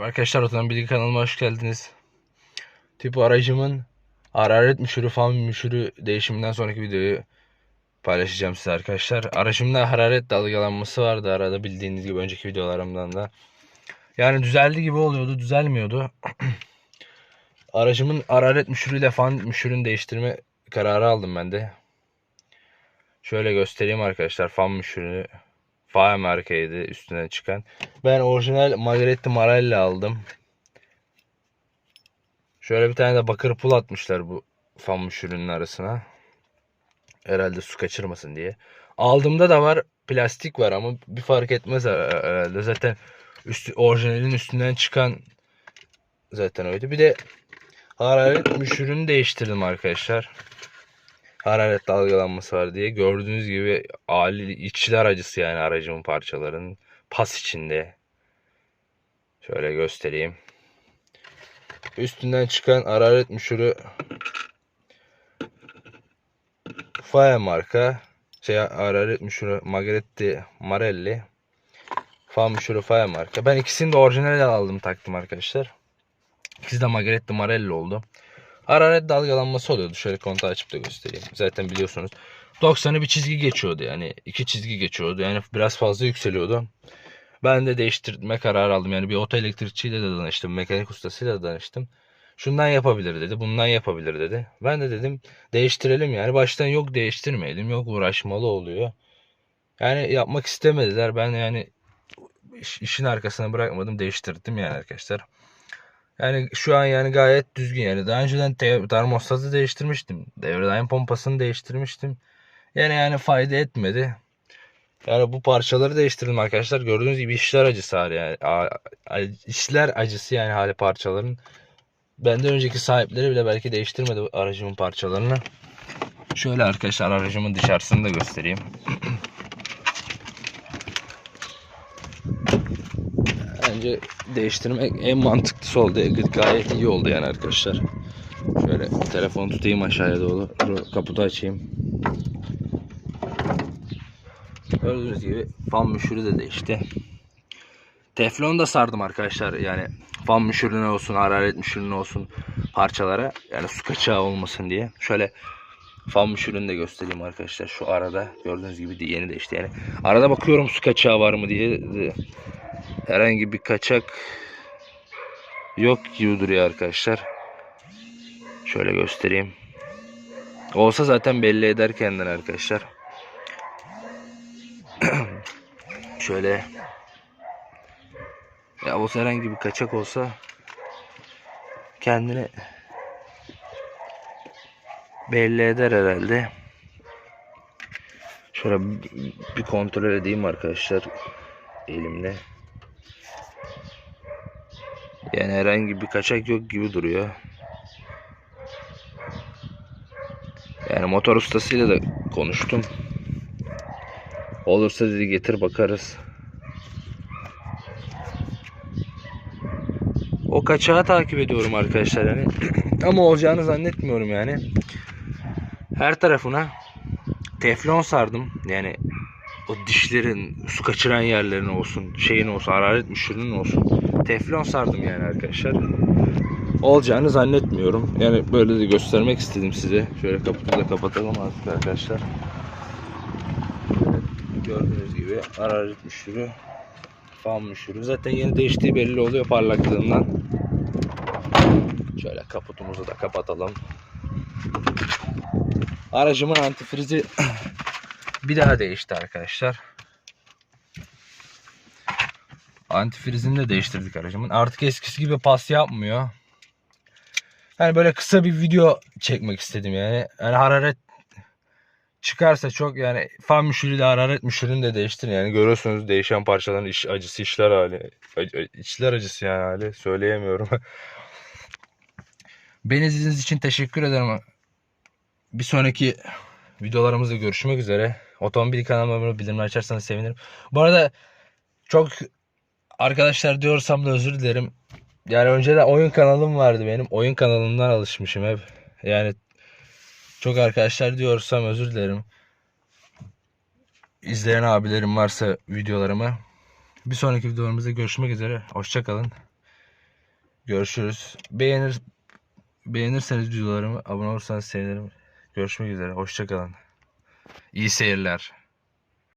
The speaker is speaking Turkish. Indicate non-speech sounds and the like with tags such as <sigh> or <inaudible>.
Arkadaşlar Otodan Bilgi kanalıma hoş geldiniz. Tip aracımın hararet müşürü fan müşürü değişiminden sonraki videoyu paylaşacağım size arkadaşlar. Aracımda hararet dalgalanması vardı arada bildiğiniz gibi önceki videolarımdan da. Yani düzeldi gibi oluyordu düzelmiyordu. <clears throat> Aracımın hararet müşürüyle fan müşürünü değiştirme kararı aldım ben de. Şöyle göstereyim arkadaşlar fan müşürünü. Fire markaydı üstüne çıkan. Ben orijinal Margretti Marelli aldım. Şöyle bir tane de bakır pul atmışlar bu fan müşürünün arasına. Herhalde su kaçırmasın diye. Aldığımda da var plastik var ama bir fark etmez herhalde. Zaten üstü, orijinalin üstünden çıkan zaten oydu. Bir de hararet müşürünü değiştirdim arkadaşlar. Hararet dalgalanması var diye. Gördüğünüz gibi ali içler acısı yani aracımın parçalarının pas içinde. Şöyle göstereyim. Üstünden çıkan hararet müşürü Fire marka şey hararet müşürü Magretti Marelli Fan müşürü Fire marka. Ben ikisini de orijinal aldım taktım arkadaşlar. İkisi de Magretti Marelli oldu. Hararet dalgalanması oluyordu. Şöyle kontağı açıp da göstereyim. Zaten biliyorsunuz. 90'ı bir çizgi geçiyordu yani. iki çizgi geçiyordu. Yani biraz fazla yükseliyordu. Ben de değiştirme kararı aldım. Yani bir oto elektrikçiyle de danıştım. Mekanik ustasıyla da danıştım. Şundan yapabilir dedi. Bundan yapabilir dedi. Ben de dedim değiştirelim yani. Baştan yok değiştirmeyelim. Yok uğraşmalı oluyor. Yani yapmak istemediler. Ben yani iş- işin arkasına bırakmadım. Değiştirdim yani arkadaşlar. Yani şu an yani gayet düzgün yani. Daha önceden te- termostatı değiştirmiştim. Devre daim pompasını değiştirmiştim. Yani yani fayda etmedi. Yani bu parçaları değiştirdim arkadaşlar. Gördüğünüz gibi işler acısı hali yani. İşler acısı yani hali parçaların. Benden önceki sahipleri bile belki değiştirmedi aracımın parçalarını. Şöyle arkadaşlar aracımın dışarısını da göstereyim. <clears throat> Bence değiştirmek en mantıklısı oldu. Gayet iyi oldu yani arkadaşlar. Şöyle telefonu tutayım aşağıya doğru. Kaputu açayım. Gördüğünüz gibi fan müşürü de değişti. Teflon da sardım arkadaşlar. Yani fan müşürüne olsun, hararet müşürüne olsun parçalara. Yani su kaçağı olmasın diye. Şöyle fan müşürünü de göstereyim arkadaşlar. Şu arada gördüğünüz gibi de yeni değişti. Yani arada bakıyorum su kaçağı var mı diye. Herhangi bir kaçak yok gibi duruyor arkadaşlar. Şöyle göstereyim. Olsa zaten belli eder kendini arkadaşlar. <clears throat> Şöyle ya olsa herhangi bir kaçak olsa kendini belli eder herhalde. Şöyle bir- kontrol edeyim arkadaşlar elimle. Yani herhangi bir kaçak yok gibi duruyor. Yani motor ustasıyla da konuştum. Olursa dedi getir bakarız. O kaçağı takip ediyorum arkadaşlar yani. <clears throat> Ama olacağını zannetmiyorum yani. Her tarafına teflon sardım. Yani o dişlerin su kaçıran yerlerin olsun, şeyin olsun, hararet müşürünün olsun. Teflon sardım yani arkadaşlar. Olacağını zannetmiyorum. Yani böyle de göstermek istedim size. Şöyle kaputu da kapatalım artık arkadaşlar. Gördüğünüz gibi hararet müşürü, fan müşürü. Zaten yeni değiştiği belli oluyor parlaklığından. Şöyle kaputumuzu da kapatalım. Aracımın antifrizi bir daha değişti arkadaşlar. Antifrizini de değiştirdik aracımın. Artık eskisi gibi pas yapmıyor. Yani böyle kısa bir video çekmek istedim yani. Yani hararet çıkarsa çok yani fan müşürüyle hararet müşürünü de değiştirin. Yani görüyorsunuz değişen parçaların iş acısı işler hali. İçler acısı yani hali. Söyleyemiyorum. <laughs> Beni izlediğiniz için teşekkür ederim. Bir sonraki videolarımızda görüşmek üzere. Otomobil kanalıma abone olup bildirimleri açarsanız sevinirim. Bu arada çok arkadaşlar diyorsam da özür dilerim. Yani önceden oyun kanalım vardı benim. Oyun kanalından alışmışım hep. Yani çok arkadaşlar diyorsam özür dilerim. İzleyen abilerim varsa videolarımı. Bir sonraki videolarımızda görüşmek üzere. Hoşçakalın. Görüşürüz. Beğenir beğenirseniz videolarımı abone olursanız sevinirim. Görüşmek üzere. Hoşçakalın. İyi seyirler.